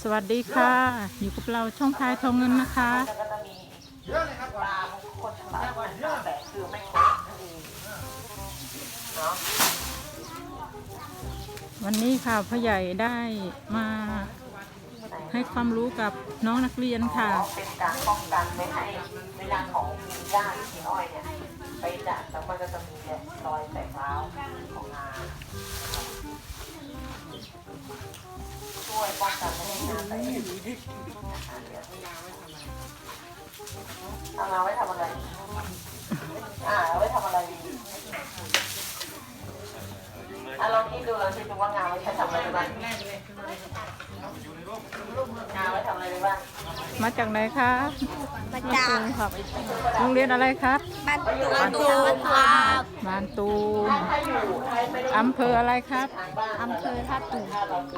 สวัสดีค่ะ อยู่กับเราช่องพายทองเงินนะคะ แล้วก็จะมีปลาคนฉลาดแต่คือไม่ครบนั่นเองเนาะวันนี้ค่ะพ่อใหญ่ได้มาให้ความรู้กับน้องนักเรียนค่ะ เป็นการป้องกันไม่ให้เวลาของมีหญ้าหินอ้อยเนี่ยไปจัดแล้วมันก็จะมีรอยแตกร้าวของงา ช่วยป้องกันไม่ให้งาแตกนะคะเดี๋ยเอางาไว้ทำอะไร อ่าเอาไว้ทำอะไรดีอะลองคิดดูลองคิดดูว่างาไว้ใช้ทำอะไรได้บ้างงาไว้ทำอะไรได้บ้าง มาจากไหนคะ มาจากครับโรงเรียนอะไรครับ บ้านตูนตูนครับบ้านตูมถ้าอยู่ใครไม่ได้อำเภออะไรครับทางบ้านอำเภอท่าตูม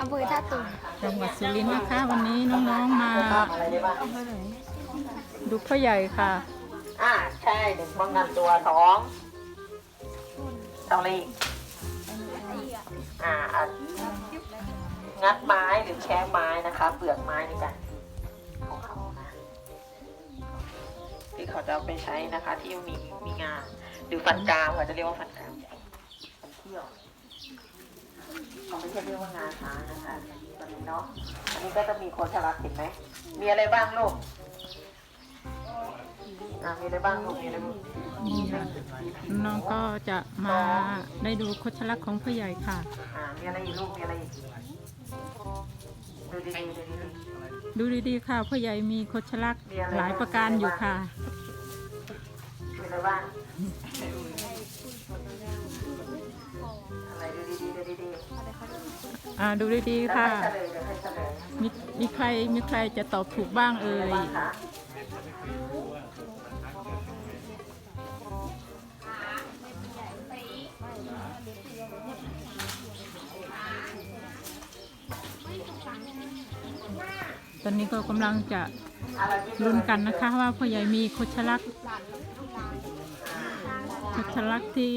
อำเภอท่าตูมจังหวัดสุรินทร์นะคะ วันนี้น้องๆมาอะไรได้บ้างดูพ่อใหญ่ค่ะอ่าใช่หนึ่งป้องกันตัวสองต้องรีบอ่าอะงัดไม้หรือแคะไม้นะคะ เปลือกไม้ในการของเขานะ ที่เขาจะเอาไปใช้นะคะ ที่มีมีงาหรือฟันกรามเขาจะเรียกว่าฟันกรามฟันเที่ยวเขาไม่ใช่เรียกว่างาช้างนะคะตัวนี้เนาะอันนี้ก็จะมีโคนทะลักเห็นไหมมีอะไรบ้างลูกอ่ามีอะไรบ้างลูกมีอะไรบ้างนี่ค่ะน้องก็จะมาได้ดูโคชลักษณ์ของพ่อใหญ่ค่ะ อ่ามีอะไรอีกลูกมีอะไรอีกดูดีๆดูดีดูดีๆค่ะพ่อใหญ่มีโคชลักษณ์หลายประการอยู่ค่ะๆมีอะ ไรบ้างอะไรดูดีๆดูดีอ่าดูดีๆๆค่ะแล้วให้เฉลยเดี๋ยวให้เฉลยมีมีใครมีใครจะตอบถูกบ้างเอ่อะไรยบ้างคะตอนนี้ก็กำลังจะ อะไรที่ลุ้นกันนะคะว่าพ่อใหญ่มีโคชลักษณ์โค ชลักษณ์ที่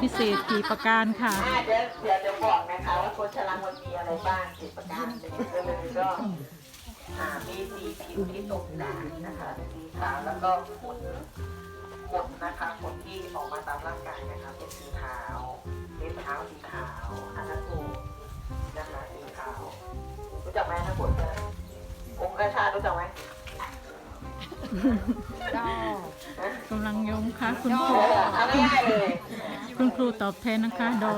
พิเศษกี่ประการค่ะ เดี๋ยวเดี๋ยวจะบอกนะคะว่าโคชลังมันมีอะไรบ้างสิบประการเลยก็เลยก็อ่ามีสีผิวที่ตกด่างนะคะสีขาวแล้วก็ขนขนนะคะขนที่ออกมาตามร่างกายนะคะเป็นสีขาวเล็บเท้าสีขาวอันนั้นถูกนะคะสีขาวรู้จักไหมทั้งหมดเลยองค์กระชารู้จักไหม กำลังยงค่ะคุณคเอรูอเอาง่ายๆเลยคุณครูตอบแทนนะคะดอ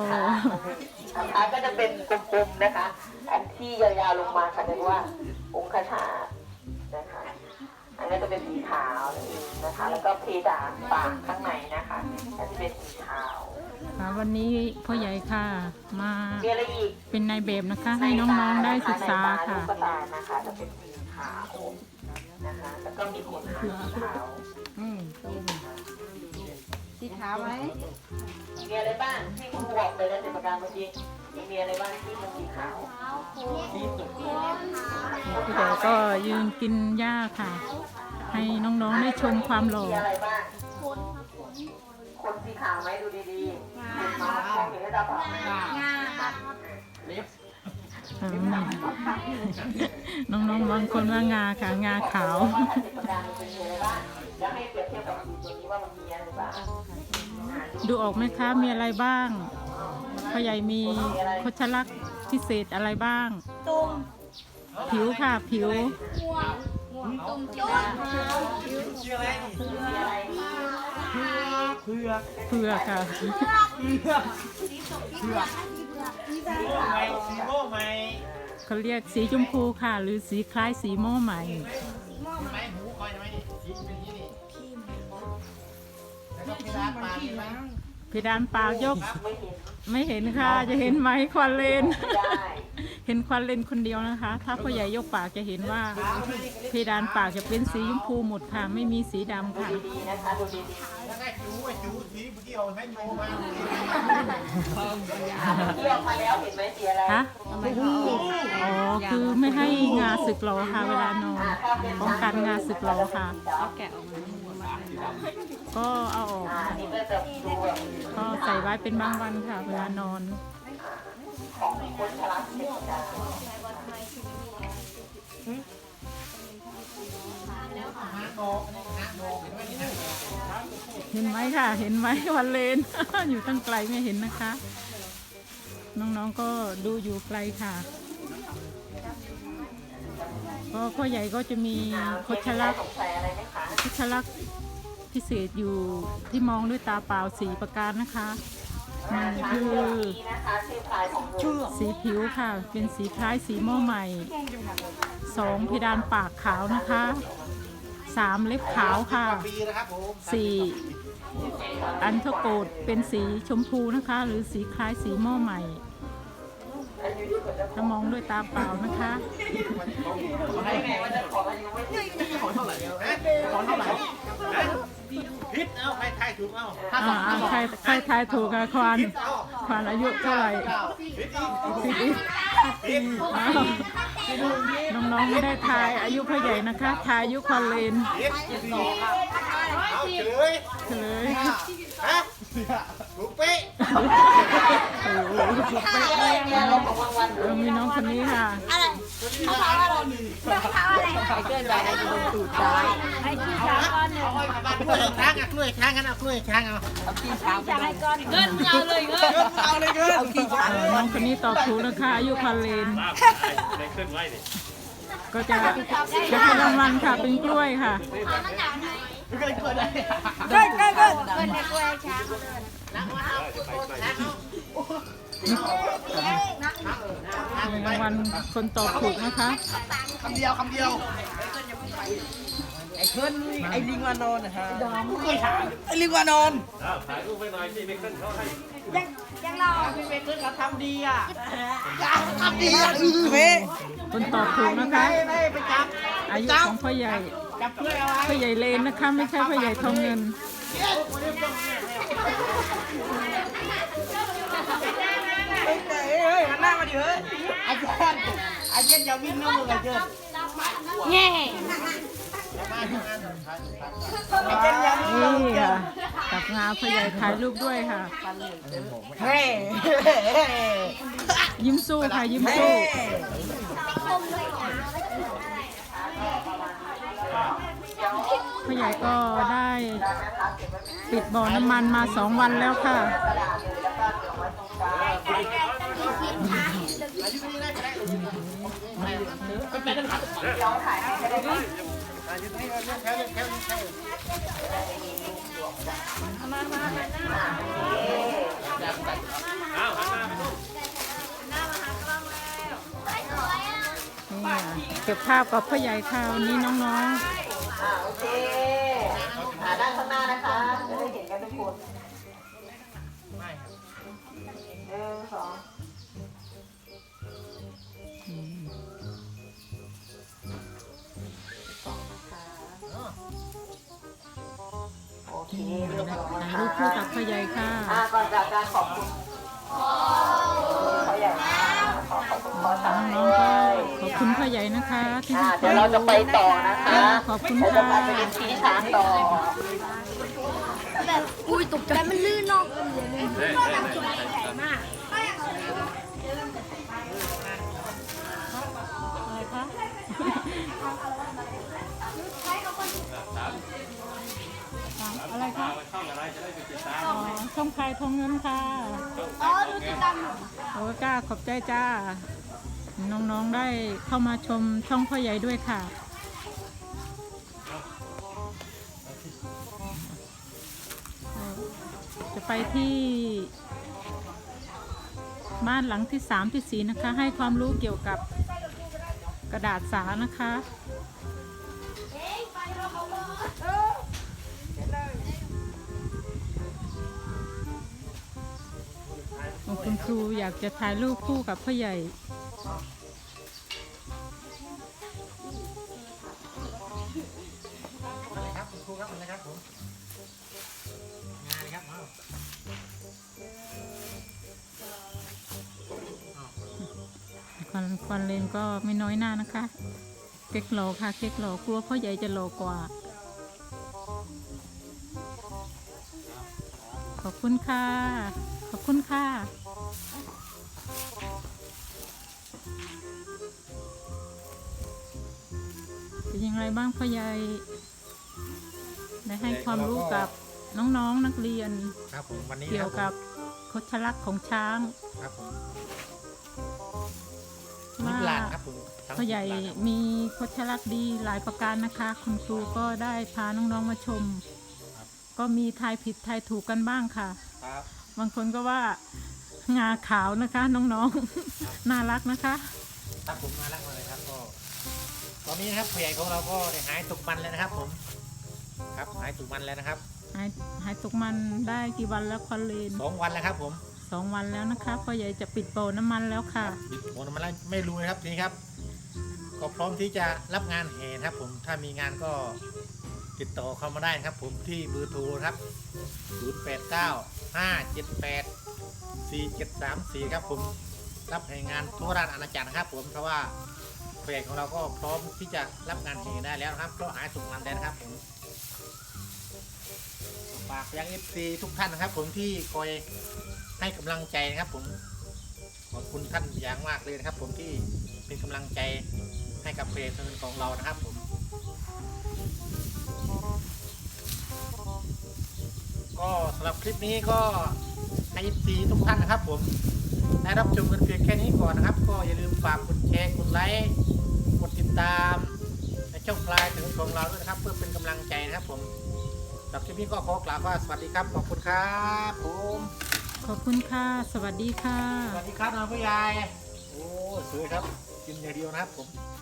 อันก็จะเป็นกลมๆนะคะ อันที่ยาวๆลงมาค่ะเรียกว่าองคชาตนะคะ อันนี้จะเป็นสีขาวนั่นเองนะคะ แล้วก็เพดานปากข้างในนะคะก็จะเป็นสีขาวค่ะวันนี้พ่อใหญ่ค่ะมามีอะไรอีกเป็นนายแบบนะคะ ให้น้องๆได้ศึกษาค่ะในตาลูกตานะคะจะเป็นสีขาว นะคะ แล้วก็มีขนหางสีขาวสีขาวไหมมีอะไรบ้างที่คุณครูบอกไปแล้วในประการเมื่อกี้มีอะไรบ้างที่มันสีขาวพ่อใหญ่ก็ยืนกินหญ้าค่ะ ให้น้องๆได้ชมความหล่อมีอะไรบ้างคนสีขาวไหมดูดีๆเห็นไหมมองเห็นได้ตาเปล่าไหมงาครับอืม น้องๆบางคนว่างาค่ะงาขาวประการมันเป็นอะไรบ้างแล้วให้เปรียบเทียบกับสีตัวนี้ว่ามันมีอะไรบ้างดูออกไหมคะมีอะไรบ้างพ่อใหญ่มีโคชลักษณ์พิเศษอะไรบ้าง ตุ่มผิวค่ะผิวตุ่มจุ๊บเผือกค่ะ สีโม่ไหมเขาเรียกสีชมพูค่ะ หรือสีคล้ายสีโม่ใหม่ไหมหูคอยไหมนี่สีเป็นอย่างนี้นี่แล้วก็พิราบปากไหมเพดานปากยกไม่เห็นไม่เห็นค่ะ จะเห็นไหมควันเลนไม่ได้เห็นควันเลนคนเดียวนะคะ ถ้าพ่อใหญ่ยกปากจะเห็นว่า เพดานปากจะเป็นสีชมพูหมดค่ะ ไม่มีสีดำค่ะ ดีๆนะคะดูดีแล้วก็จูไอ้จูสีเมื่อกี้เอาไหมโม่มาๆที่ออกมาแล้วเห็นไหมสีอะไรคะอ๋อ คือไม่ให้งาสึกหรอค่ะเวลานอนป้องกันงาสึกหรอค่ะ แกะก็เอาออกอ่าค่ะนี่ก็จะดูแบบก็ใส่ไว้เป็นบางวันค่ะ เวลานอนนของคนชราเจ็ดประ เห็นไหมค่ะ เห็นไหมวันเลน อยู่ตั้งไกลไม่เห็นนะคะ น้องๆก็ดูอยู่ไกลค่ะก็พ่อใหญ่ก็จะมีโคชลักษณ์คชลักษ์พิเศษอยู่ที่มองด้วยตาเปล่าสีประการนะคะหนึ่งคือนี่นะคะชื่อสีผิวค่ะ เป็นสีคล้ายสีหม้อใหม่สองเพดานปากขาวนะคะ สามเล็บขาวค่ะ ปีนะครับผมสี่อันทโกดเป็นสีชมพูนะคะ หรือสีคล้ายสีหม้อใหม่ถ้ามองด้วยตาเปล่านะคะของเท่าไหร่พิษเอาใครทายถูกเอาอ่าอ่าใครใครทายถูกอะควานเอาควานอายุเท่าไหร่พิษอีกสิบอีกพิษอ้าว น้องๆไม่ได้ทายอายุพ่อใหญ่นะคะ ทายอายุควานเลนพิษเอาเฉลยเฉลยฮะถูกเป๊ะโอ้โหเนี่ยเราของรางวัลเออมีน้องคนนี้ค่ะอะไรเขาถามอะไรเขาถามอะไอ้เกินไปไอ้จะโดนตูดตายไอ้ขี้ช้างก้อนหนึ่งกล้วยช้างอะกล้วยช้างกันเอากล้วยช้างเอาช้างไอ้ก้อนเงินเอาเลยเงินเอาเลยเกินเอาขี้ช้างเออน้องคนนี้ตอบถูกนะคะอายุควานเลนได้เคลื่อนไหวนี่ก็จะจะให้รางวัลค่ะเป็นกล้วยค่ะเกินเกินเกินเกินเกินในกล้วยช้าง มีรางวัลคนตอบถูกนะคะคำเดียวคำเดียวไอ้เพิ่นไอ้ลิงวานอนนะฮะกล้วยช้างไอ้ลิงวานอนอ้าวถ่ายรูปไปหน่อยที่ไม่เคลื่อนเขาให้ยังยังเราพี่เบเกิลเขาทำดีอะคำเดียวเว้ยคนตอบถูกนะคะไม่ไปจับอายุของพ่อใหญ่จับเพื่อนเอาไว้พ่อใหญ่เลนนะคะไม่ใช่พ่อใหญ่ทองเงิน เฮ้เฮ้ยหันหน้ามาดิเฮ้ยไอ้เจ้นไอ้เจ้นอย่าวิ่งนะมึงไอ้เจ้นแง่ไอ้เย่นี่ค่ะกับงาพ่อใหญ่ถ่ายรูปด้วยค่ะเฮ้ยิ้มสู้ค่ะยิ้มสู้พ่อใหญ่ก็ได้ปิดบ่อน้ำมันมาสองวันแล้วค่ะ เก็บภาพกับพ่อใหญ่ค่ะวันนี้น้องอ่าโอเคอ่าด้านข้างหน้านะคะจะได้เห็นกันทุกคน หนึ่งสองโอเคเรียบร้อยๆค่ะถ่ายรูปคู่กับพ่อใหญ่ค่ะอ่าก่อนจากการขอบคุณเขาใหญ่มากขอขอบคุณขอทำน้องๆก็ยขอบคุณพ่อใหญ่นะคะที่อ่าให้เดี๋ยวเราจะไปต่อนะคะขอบคุณเราจะค่ะ ไปเรียนที่ช้างต่อ แบบอุ้ยตกใจมันลื่นเนาะเฮ้ยเฮ้ยเฮ้ยอะไรคะช่องอะไรจะได้ไปติดตามอ๋อช่องพายทองเงินค่ะอ๋อดูติดตามโอ้ก้าขอบใจจ้า น้องๆได้เข้ามาชมช่องพ่อใหญ่ด้วยค่ะ ไปที่บ้านหลังที่สามที่สี่นะคะ ให้ความรู้เกี่ยวกับกระดาษสานะคะคุณครูอยากจะถ่ายรูปคู่กับพ่อใหญ่ครับคุณครูครับนะครับผม วนคอนเลนก็ไม่น้อยหน้านะคะ เก๊กหลอค่ะ เก๊กหลอกลัวพ่อใหญ่จะหลอกว่า ขอบคุณค่ะ ขอบคุณค่ะเป็นยังไงบ้างพ่อใหญ่ได้ให้ความรู้กับน้องๆนนักเรียน ครับผมวันนี้เกี่ยวกับคดชลักของช้าง ครับผม ลานครับผมทั้งพ่อใหญ่นิรันดร์ครับ มีคดชลักษณ์ดีหลายประการนะคะ คุณครูก็ได้พาน้องๆมาชมก็มีทายผิดทายถูกกันบ้างค่ะ ครับ บางคนก็ว่างาขาวนะคะ น้องๆ น่ารักนะคะ ครับผมมาแล้วมาเลยครับก็ ตอนนี้นะครับผู้ใหญ่ของเราก็ได้หายตกมันแล้วนะครับ ผม ครับหายตกมันแล้วนะครับหายหายตกมันได้กี่วันแล้วควันเลนสองวันแล้วครับ ผม สองวันแล้วนะคะพ่อใหญ่จะปิดโปรน้ำมันแล้วค่ะปิดโมนมาแล้วไม่รู้นะครับทีนี้ครับ ก็พร้อมที่จะรับงานแห่นะครับ ผมถ้ามีงานก็ติดต่อเข้ามาได้นะครับ ผมที่เบอร์โทรครับ 0 8 9 5 7 8 4 7 3 4 ครับผมรับแห่งานทั่วราชอาณาจักรนะครับ ผมเพราะว่าเพจของเราก็พร้อมที่จะรับงานแห่ได้แล้วนะครับเพราะหายสุกมันแล้วนะครับผมฝากไปยังเอฟซีทุกท่านนะครับ ผมที่คอย ให้กำลังใจนะครับ ผมขอบคุณท่านอย่างมากเลยนะครับ ผมที่เป็นกำลังใจให้กับเพจของเรานะครับ ผม ก็สำหรับคลิปนี้ก็ให้ซีทุกท่านนะครับ ผมได้รับชมกันเพียงแค่นี้ก่อนนะครับ ก็อย่าลืมฝากกดแชร์กดไลค์กดติดตามในช่องปลายถึงของเราด้วยนะครับ เพื่อเป็นกำลังใจนะครับ ผมสำหรับคลิปนี้ก็ขอกล่าวว่าสวัสดีครับขอบคุณครับผม ขอบคุณค่ะ สวัสดีค่ะ สวัสดีครับน้องผู้ใหญ่ โอ้สวยครับ กินอย่างเดียวนะครับผม